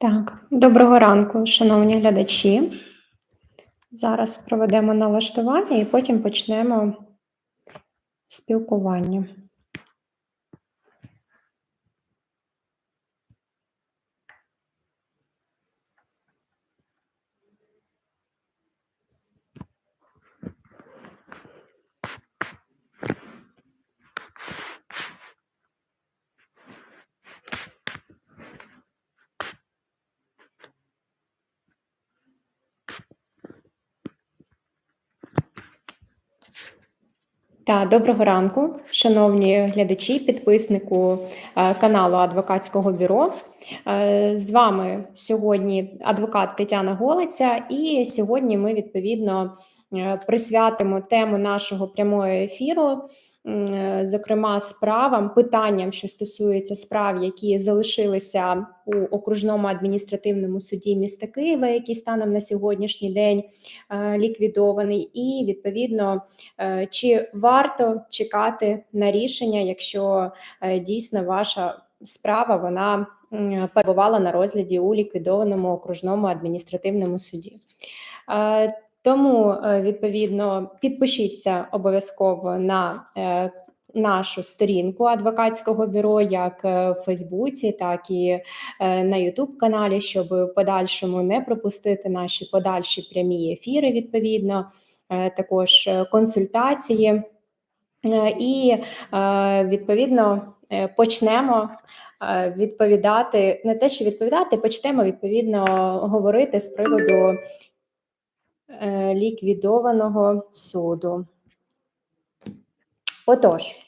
Так, доброго ранку, шановні глядачі. Зараз проведемо налаштування і потім почнемо спілкування. Та доброго ранку, шановні глядачі, підписнику е, каналу Адвокатського бюро. Е, З вами сьогодні адвокат Тетяна Голиця, і сьогодні ми відповідно е, присвятимо тему нашого прямого ефіру зокрема справам, питанням, що стосується справ, які залишилися у окружному адміністративному суді міста Києва, який станом на сьогоднішній день е, ліквідований, і відповідно е, чи варто чекати на рішення, якщо дійсно ваша справа вона перебувала на розгляді у ліквідованому окружному адміністративному суді. Тому е, відповідно підпишіться обов'язково на е, нашу сторінку адвокатського бюро, як е, в Фейсбуці, так і на Ютуб каналі, щоб в подальшому не пропустити наші подальші прямі ефіри. Відповідно, також консультації, і відповідно почнемо. Відповідати не те, що відповідати, почнемо відповідно говорити з приводу ліквідованого суду. Отож, Е,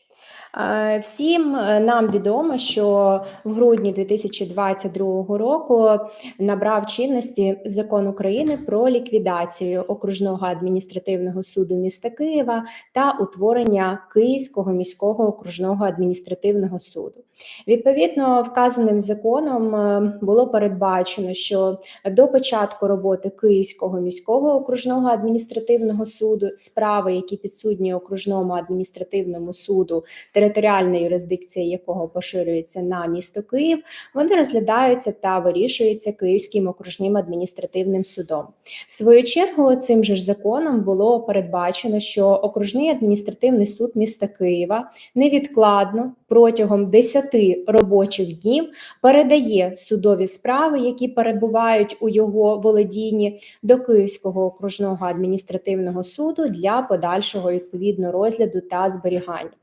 всім е, нам відомо, що в грудні 2022 року набрав чинності закон України про ліквідацію окружного адміністративного суду міста Києва та утворення Київського міського окружного адміністративного суду. Відповідно, вказаним законом е, було передбачено, що до початку роботи Київського міського окружного адміністративного суду справи, які підсудні окружному адміністративному суду територіальна юрисдикція якого поширюється на місто Київ, вони розглядаються та вирішуються Київським окружним адміністративним судом. В свою чергу цим же ж законом було передбачено, що окружний адміністративний суд міста Києва невідкладно протягом 10 робочих днів передає судові справи, які перебувають у його володінні до Київського окружного адміністративного суду для подальшого відповідно розгляду та зберігання.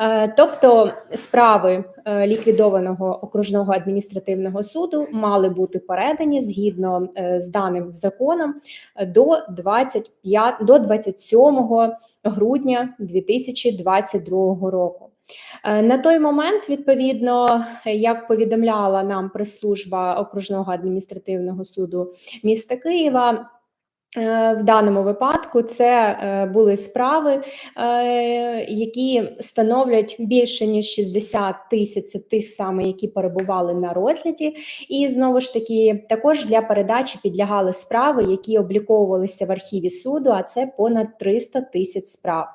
Е, тобто справи е, ліквідованого окружного адміністративного суду мали бути передані згідно е, з даним законом до 25, до 27 грудня 2022 року. На той момент, відповідно, як повідомляла нам прес-служба окружного адміністративного суду міста Києва. Е, в даному випадку це е, були справи, е, які становлять більше ніж 60 тисяч тих саме, які перебували на розгляді, і знову ж таки також для передачі підлягали справи, які обліковувалися в архіві суду. А це понад 300 тисяч справ.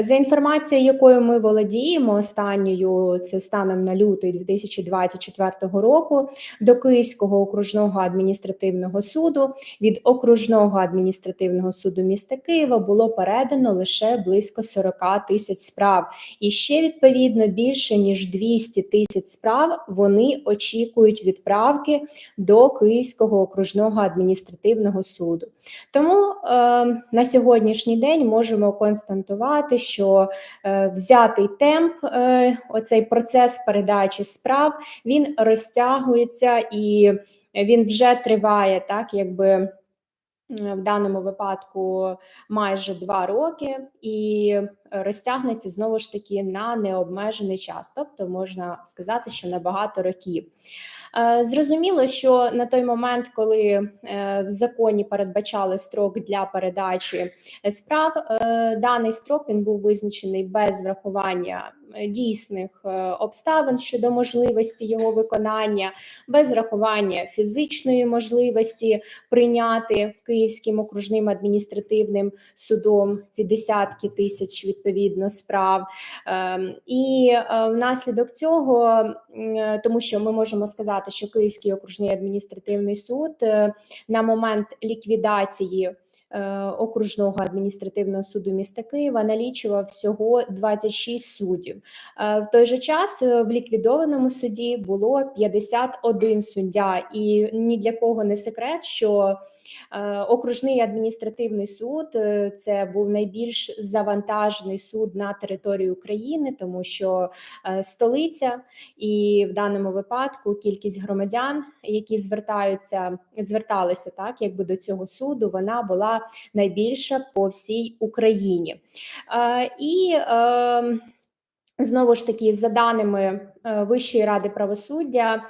За інформацією, якою ми володіємо, останньою це станом на лютий 2024 року, до Київського окружного адміністративного суду від окружного адміністративного суду міста Києва було передано лише близько 40 тисяч справ, і ще відповідно більше ніж 200 тисяч справ вони очікують відправки до Київського окружного адміністративного суду. Тому е, на сьогоднішній день можемо констатувати констатувати, що е, взятий темп, е, оцей процес передачі справ, він розтягується і він вже триває, так якби. В даному випадку майже два роки, і розтягнеться знову ж таки на необмежений час, тобто можна сказати, що на багато років. Е, зрозуміло, що на той момент, коли е, в законі передбачали строк для передачі справ, е, даний строк він був визначений без врахування дійсних обставин щодо можливості його виконання, без врахування фізичної можливості прийняти Київським окружним адміністративним судом ці десятки тисяч відповідно справ. Ем, і е, внаслідок цього, тому що ми можемо сказати, що Київський окружний адміністративний суд е, на момент ліквідації. Е, Окружного адміністративного суду міста Києва налічував всього 26 суддів. Е, В той же час е, в ліквідованому суді було 51 суддя, і ні для кого не секрет, що окружний адміністративний суд е, це був найбільш завантажений суд на території України, тому що е, столиця, і в даному випадку кількість громадян, які звертаються, зверталися так, якби до цього суду, вона була найбільша по всій Україні. Е, І е, знову ж таки, за даними е, Вищої ради правосуддя, е,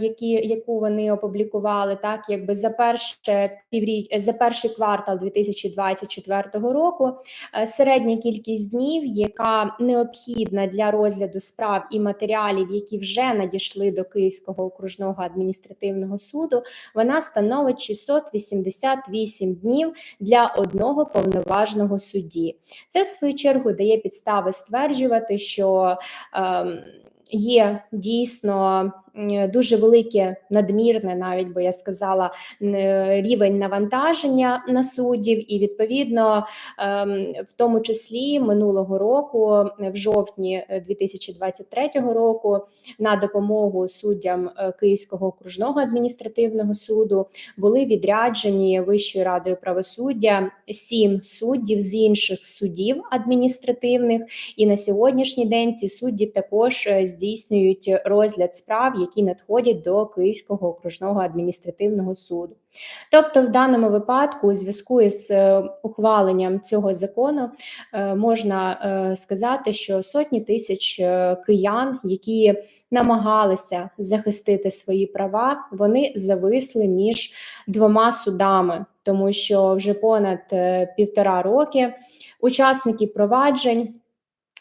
які, яку вони опублікували, так якби за перше півріч, за перший квартал 2024 року, е, середня кількість днів, яка необхідна для розгляду справ і матеріалів, які вже надійшли до Київського окружного адміністративного суду, вона становить 688 днів для одного повноважного судді. Це в свою чергу дає підстави стверджувати, що ем, є дійсно дуже велике надмірне, навіть би я сказала, рівень навантаження на суддів, і відповідно, ем, в тому числі минулого року, в жовтні е, 2023 року, на допомогу суддям е, Київського окружного адміністративного суду були відряджені Вищою радою правосуддя сім суддів з інших судів адміністративних, і на сьогоднішній день ці судді також е, здійснюють розгляд справ, які надходять до Київського окружного адміністративного суду. Тобто, в даному випадку, у зв'язку із е, ухваленням цього закону, е, можна е, сказати, що сотні тисяч киян, які намагалися захистити свої права, вони зависли між двома судами, тому що вже понад півтора роки учасники проваджень.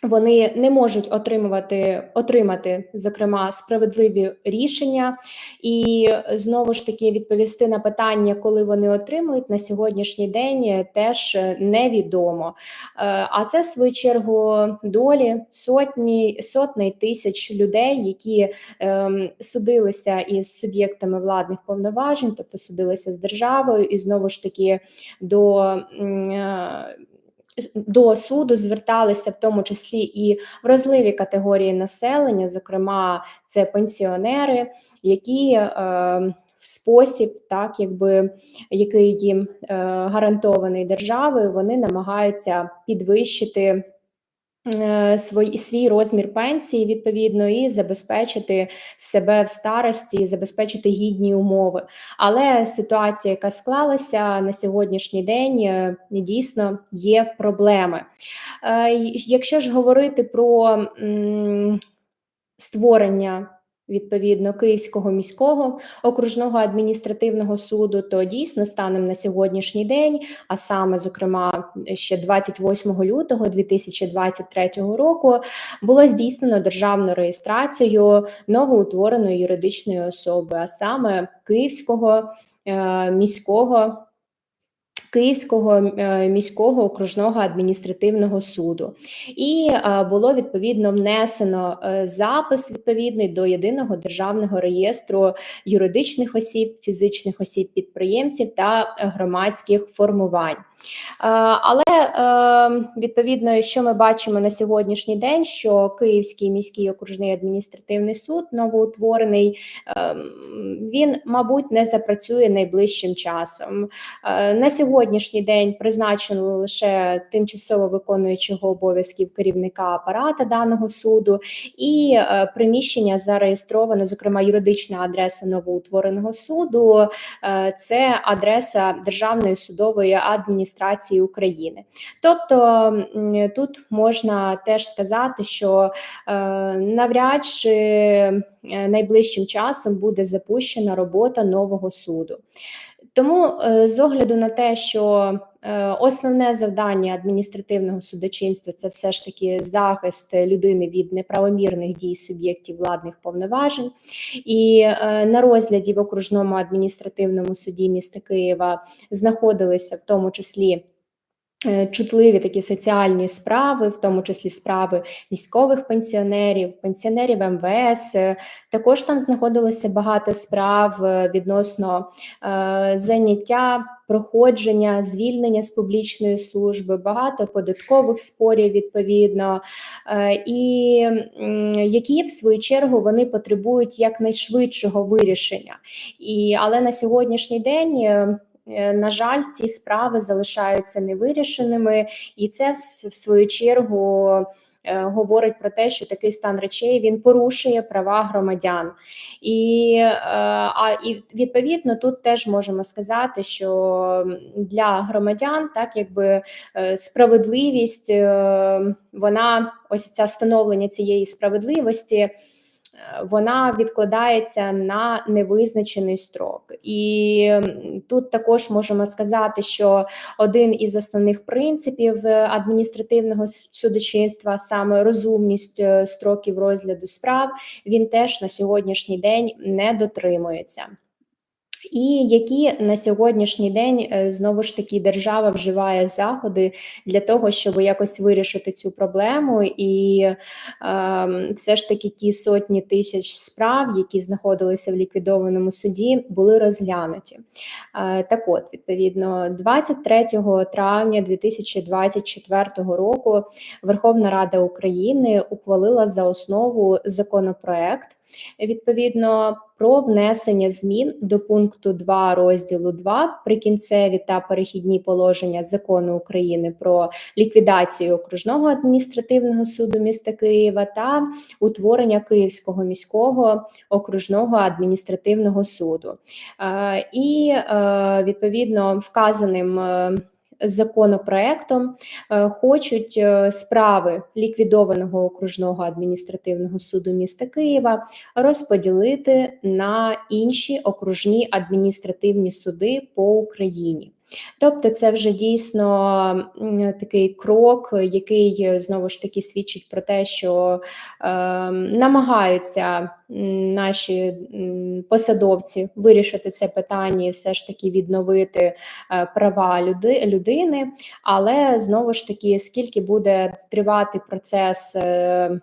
Вони не можуть отримувати отримати, зокрема, справедливі рішення, і знову ж таки відповісти на питання, коли вони отримують на сьогоднішній день, е, теж е, невідомо. Е, А це в свою чергу долі сотні сотні тисяч людей, які ем, судилися із суб'єктами владних повноважень, тобто судилися з державою, і знову ж таки до. е, До суду зверталися в тому числі і вразливі категорії населення, зокрема, це пенсіонери, які е, в спосіб, так якби який їм е, гарантований державою, вони намагаються підвищити свій, свій розмір пенсії відповідно і забезпечити себе в старості, забезпечити гідні умови. Але ситуація, яка склалася на сьогоднішній день, е, дійсно є проблеми. Е, Якщо ж говорити про створення відповідно Київського міського окружного адміністративного суду, то дійсно станом на сьогоднішній день, а саме, зокрема, ще 28 лютого 2023 року, було здійснено державну реєстрацію новоутвореної юридичної особи, а саме Київського е, міського. Київського е, міського окружного адміністративного суду, і е, було відповідно внесено е, запис відповідний до єдиного державного реєстру юридичних осіб, фізичних осіб, підприємців та громадських формувань. Е, Але е, відповідно, що ми бачимо на сьогоднішній день, що Київський міський окружний адміністративний суд новоутворений, е, він, мабуть, не запрацює найближчим часом. На сьогоднішній день призначено лише тимчасово виконуючого обов'язків керівника апарата даного суду, і приміщення зареєстровано, зокрема, юридична адреса новоутвореного суду. Це адреса Державної судової адміністрації України. Тобто тут можна теж сказати, що е, навряд чи е, найближчим часом буде запущена робота нового суду. Тому, е, з огляду на те, що основне завдання адміністративного судочинства це все ж таки захист людини від неправомірних дій суб'єктів владних повноважень, і е, на розгляді в окружному адміністративному суді міста Києва знаходилися в тому числі Е, чутливі такі соціальні справи, в тому числі справи військових пенсіонерів, пенсіонерів МВС. Е, також там знаходилося багато справ е, відносно е, заняття, проходження, звільнення з публічної служби, багато податкових спорів відповідно, е, і які в свою чергу вони потребують якнайшвидшого вирішення. І, Але на сьогоднішній день. Е, на жаль, ці справи залишаються невирішеними, і це в свою чергу. Е, говорить про те, що такий стан речей він порушує права громадян, і е, а і відповідно тут теж можемо сказати, що для громадян так якби справедливість, вона ось ця встановлення цієї справедливості вона відкладається на невизначений строк, і тут також можемо сказати, що один із основних принципів е, адміністративного судочинства, саме розумність е, строків розгляду справ, він теж на сьогоднішній день не дотримується. І які на сьогоднішній день е, знову ж таки держава вживає заходи для того, щоб якось вирішити цю проблему, і е, все ж таки ті сотні тисяч справ, які знаходилися в ліквідованому суді, були розглянуті. Е, так, от відповідно, 23 травня 2024 року Верховна Рада України ухвалила за основу законопроект відповідно про внесення змін до пункту 2 розділу 2 прикінцеві та перехідні положення закону України про ліквідацію окружного адміністративного суду міста Києва та утворення Київського міського окружного адміністративного суду. Е, і е, відповідно вказаним. Законопроектом е, хочуть е, справи ліквідованого окружного адміністративного суду міста Києва розподілити на інші окружні адміністративні суди по Україні. Тобто, це вже дійсно такий крок, який знову ж таки свідчить про те, що е, намагаються наші посадовці вирішити це питання і все ж таки відновити е, права люди, людини. Але знову ж таки, скільки буде тривати процес. Е,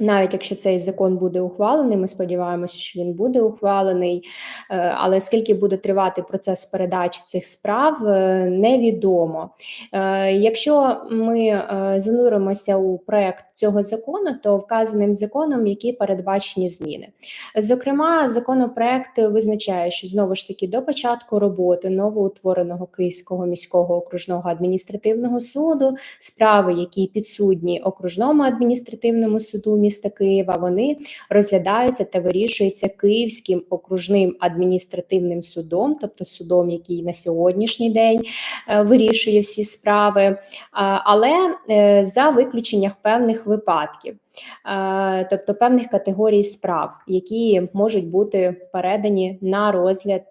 навіть якщо цей закон буде ухвалений, ми сподіваємося, що він буде ухвалений. Е, але скільки буде тривати процес передачі цих справ, е, невідомо. Е, якщо ми зануримося у проект цього закону, то вказаним законом, які передбачені зміни. Зокрема, законопроект визначає, що знову ж таки до початку роботи новоутвореного Київського міського окружного адміністративного суду справи, які підсудні окружному адміністративному суду міста Києва, вони розглядаються та вирішуються Київським окружним адміністративним судом, тобто судом, який на сьогоднішній день е, вирішує всі справи, але е, за виключенням певних випадків. Е, тобто певних категорій справ, які можуть бути передані на розгляд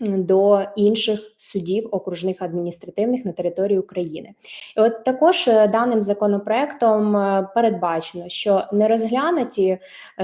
до інших судів окружних адміністративних на території України, і от також е, даним законопроектом е, передбачено, що нерозглянуті розглянуті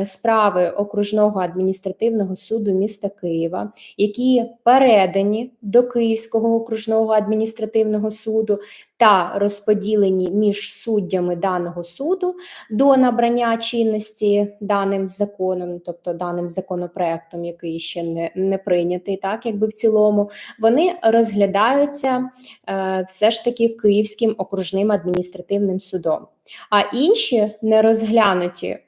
справи окружного адміністративного суду міста Києва, які передані до Київського окружного адміністративного суду, та розподілені між суддями даного суду до набрання чинності даним законом, тобто даним законопроектом, який ще не не прийнятий, так якби в цілому, вони розглядаються е, все ж таки Київським окружним адміністративним судом. А інші не розглянуті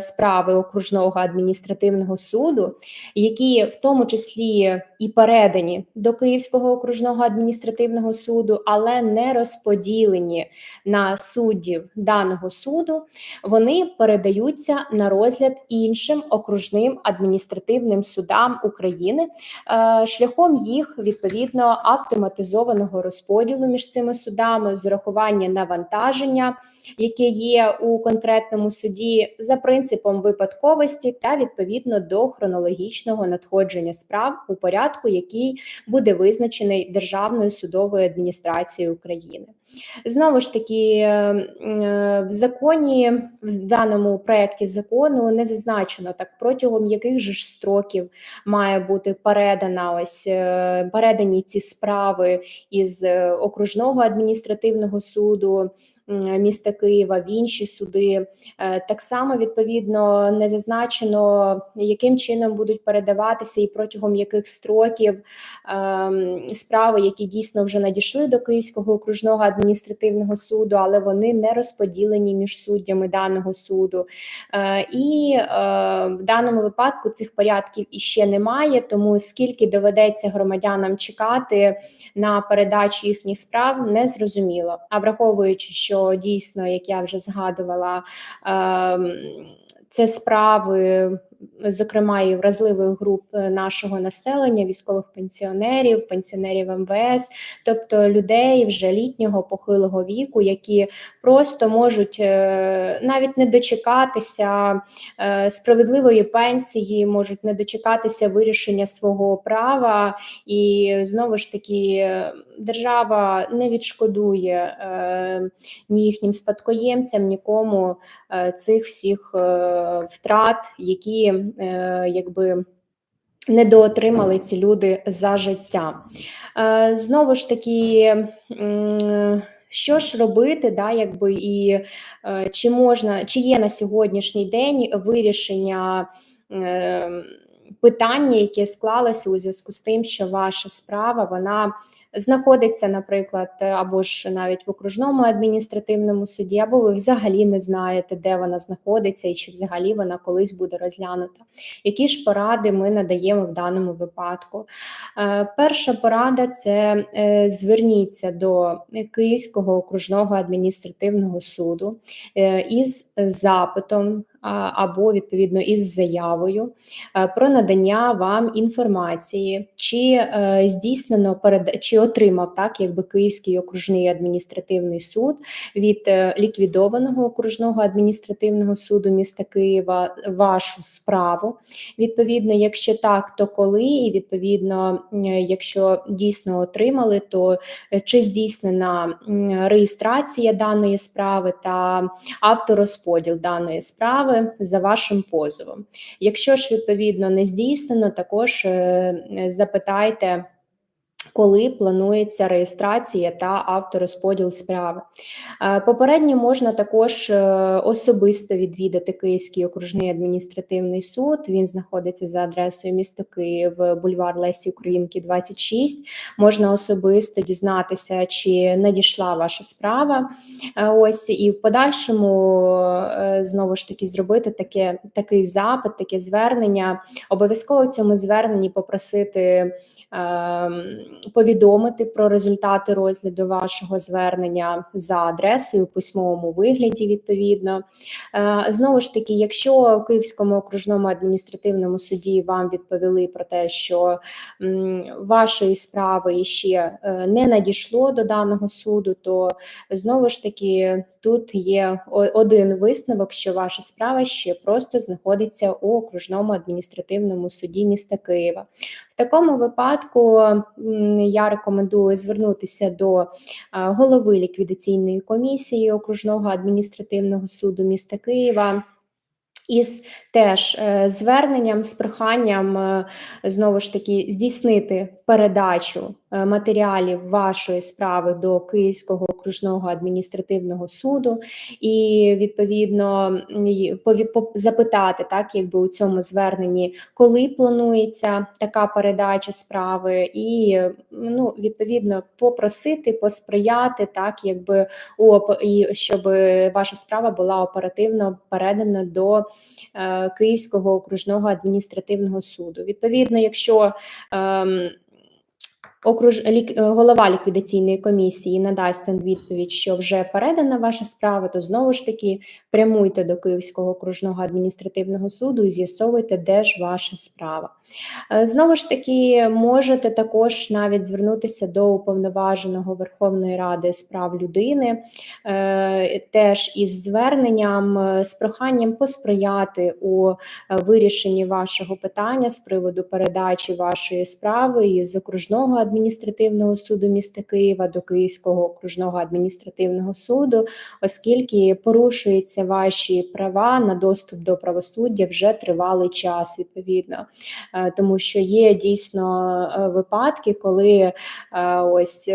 справи окружного адміністративного суду, які в тому числі і передані до Київського окружного адміністративного суду, але не розподілені на суддів даного суду, вони передаються на розгляд іншим окружним адміністративним судам України е, шляхом їх відповідно автоматизованого розподілу між цими судами з урахування навантаження, яке є у конкретному суді за принципом випадковості та відповідно до хронологічного надходження справ у порядку, який буде визначений Державною судовою адміністрацією України. Знову ж таки, е, е, в законі, в даному проєкті закону не зазначено так, протягом яких же ж строків має бути передана ось е, передані ці справи із окружного адміністративного суду міста Києва в інші суди. Е, так само відповідно не зазначено, яким чином будуть передаватися і протягом яких строків ем, справи, які дійсно вже надійшли до Київського окружного адміністративного суду, але вони не розподілені між суддями даного суду. Е, і е, в даному випадку цих порядків іще немає, тому скільки доведеться громадянам чекати на передачу їхніх справ, не зрозуміло. А враховуючи, що дійсно, як я вже згадувала, ем, це справи, зокрема і вразливих груп нашого населення, військових пенсіонерів, пенсіонерів МВС, тобто людей вже літнього похилого віку, які просто можуть е, навіть не дочекатися е, справедливої пенсії, можуть не дочекатися вирішення свого права, і знову ж таки держава не відшкодує е, ні їхнім спадкоємцям, нікому цих всіх втрат, які якби недоотримали ці люди за життя. Знову ж таки. Що ж робити, да, якби і е, чи можна, чи є на сьогоднішній день вирішення е, питання, яке склалося у зв'язку з тим, що ваша справа вона знаходиться, наприклад, або ж навіть в окружному адміністративному суді, або ви взагалі не знаєте, де вона знаходиться і чи взагалі вона колись буде розглянута. Які ж поради ми надаємо в даному випадку? Е, перша порада це е, зверніться до Київського окружного адміністративного суду е, із запитом або відповідно із заявою про надання вам інформації, чи здійснено перед чи отримав так, якби Київський окружний адміністративний суд від е, ліквідованого окружного адміністративного суду міста Києва вашу справу. Відповідно, якщо так, то коли, і відповідно, якщо дійсно отримали, то е, чи здійснена реєстрація даної справи та авторозподіл даної справи за вашим позовом. Якщо ж відповідно не здійснено, також е, запитайте коли планується реєстрація та авторозподіл справи. Е, попередньо можна також е, особисто відвідати Київський окружний адміністративний суд. Він знаходиться за адресою міста Київ, бульвар Лесі Українки, 26. Можна особисто дізнатися, чи надійшла ваша справа. Е, ось і в подальшому знову ж таки зробити таке, такий запит, таке звернення. Обов'язково в цьому зверненні попросити. Ем, повідомити про результати розгляду вашого звернення за адресою у письмовому вигляді. Відповідно, е, знову ж таки, якщо в Київському окружному адміністративному суді вам відповіли про те, що вашої справи ще е, не надійшло до даного суду, то знову ж таки тут є один висновок, що ваша справа ще просто знаходиться у окружному адміністративному суді міста Києва. В такому випадку я рекомендую звернутися до голови ліквідаційної комісії окружного адміністративного суду міста Києва. Із теж е, зверненням з проханням е, знову ж таки здійснити передачу матеріалів вашої справи до Київського окружного адміністративного суду, і відповідно запитати, так якби у цьому зверненні, коли планується така передача справи, і ну відповідно попросити, посприяти, так якби і щоб ваша справа була оперативно передана до е, Київського окружного адміністративного суду. Відповідно, якщо е, окруж. Е, голова ліквідаційної комісії надасть відповідь, що вже передана ваша справа, то знову ж таки прямуйте до Київського окружного адміністративного суду і з'ясовуйте, де ж ваша справа. Е, знову ж таки, можете також навіть звернутися до уповноваженого Верховної Ради з прав людини, е, теж із зверненням, з проханням посприяти у вирішенні вашого питання з приводу передачі вашої справи із окружного адміністративного адміністративного суду міста Києва до Київського окружного адміністративного суду, оскільки порушуються ваші права на доступ до правосуддя вже тривалий час, відповідно, Е, тому що є дійсно е, випадки, коли е, ось.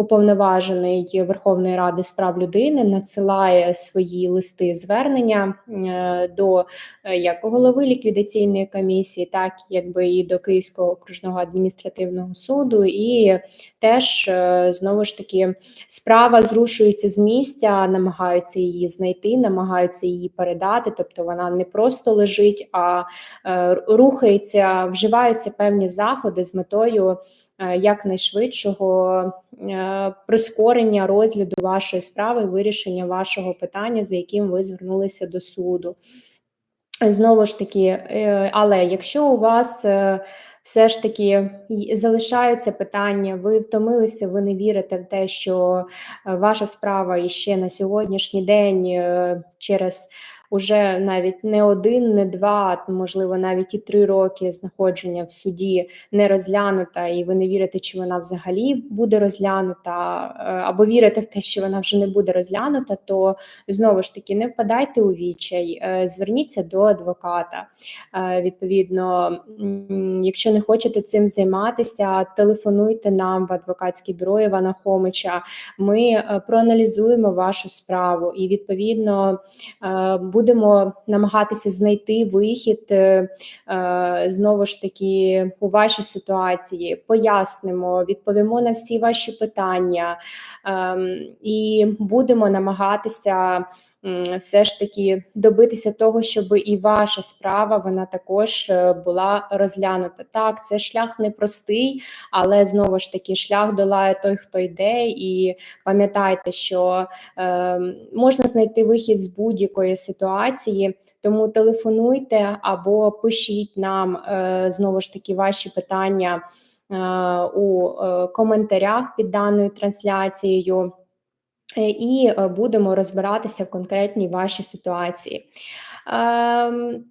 Уповноважений Верховної Ради з прав людини надсилає свої листи звернення е, до е, як голови ліквідаційної комісії, так якби і до Київського окружного адміністративного суду, і теж е, знову ж таки справа зрушується з місця, намагаються її знайти, намагаються її передати. Тобто вона не просто лежить, а рухається, вживаються певні заходи з метою якнайшвидшого е, прискорення розгляду вашої справи, вирішення вашого питання, за яким ви звернулися до суду. Знову ж таки, е, але якщо у вас е, все ж таки залишаються питання, ви втомилися, ви не вірите в те, що е, ваша справа іще на сьогоднішній день е, через уже навіть не один, не два, можливо навіть і три роки знаходження в суді не розглянута, і ви не вірите, чи вона взагалі буде розглянута, або вірите в те, що вона вже не буде розглянута, то знову ж таки не впадайте у відчай, е, зверніться до адвоката. Е, Відповідно, якщо не хочете цим займатися, телефонуйте нам в адвокатське бюро Івана Хомича. Ми е, проаналізуємо вашу справу і відповідно будемо намагатися знайти вихід е, е, знову ж таки у вашій ситуації, пояснимо, відповімо на всі ваші питання ем, і будемо намагатися все ж таки добитися того, щоб і ваша справа вона також е, була розглянута. Так, це шлях непростий, але знову ж таки шлях долає той, хто йде, і пам'ятайте, що е, можна знайти вихід з будь-якої ситуації. Тому телефонуйте або пишіть нам е, знову ж таки ваші питання е, у е, коментарях під даною трансляцією. Е, і е, будемо розбиратися в конкретній вашій ситуації. Ем,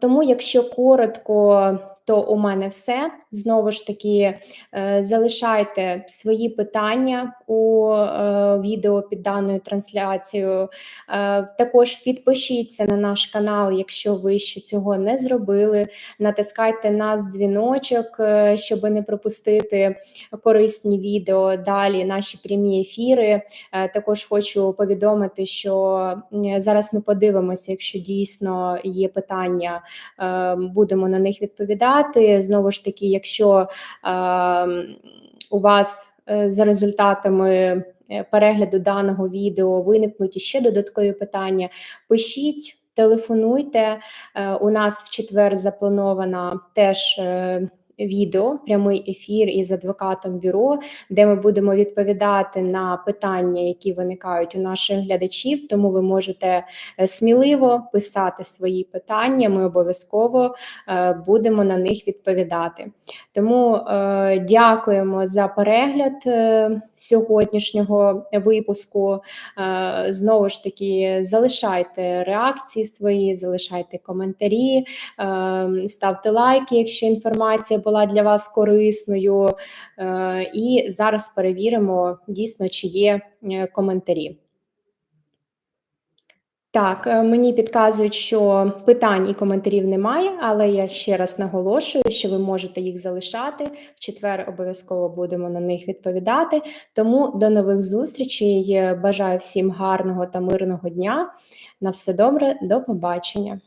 Тому, якщо коротко, то у мене все. Знову ж таки, е, залишайте свої питання у е, відео під даною трансляцією. Е, Також підпишіться на наш канал, якщо ви ще цього не зробили. Натискайте на дзвіночок, щоб не пропустити корисні відео. Далі наші прямі ефіри. Також хочу повідомити, що зараз ми подивимося, якщо дійсно є питання, будемо на них відповідати. Знову ж таки, якщо е, у вас е, за результатами е, перегляду даного відео виникнуть іще додаткові питання, пишіть. Телефонуйте, Е, у нас в четвер запланована теж відео, прямий ефір із адвокатом бюро, де ми будемо відповідати на питання, які виникають у наших глядачів. Тому ви можете е, сміливо писати свої питання. Ми обов'язково е, будемо на них відповідати. Тому е, дякуємо за перегляд сьогоднішнього випуску. Знову ж таки, залишайте реакції свої, залишайте коментарі, ставте лайки, якщо інформація була для вас корисною. Е, І зараз перевіримо дійсно, чи є е, коментарі. Так, е, мені підказують, що питань і коментарів немає, але я ще раз наголошую, що ви можете їх залишати. В четвер обов'язково будемо на них відповідати. Тому до нових зустрічей. Бажаю всім гарного та мирного дня. На все добре, до побачення.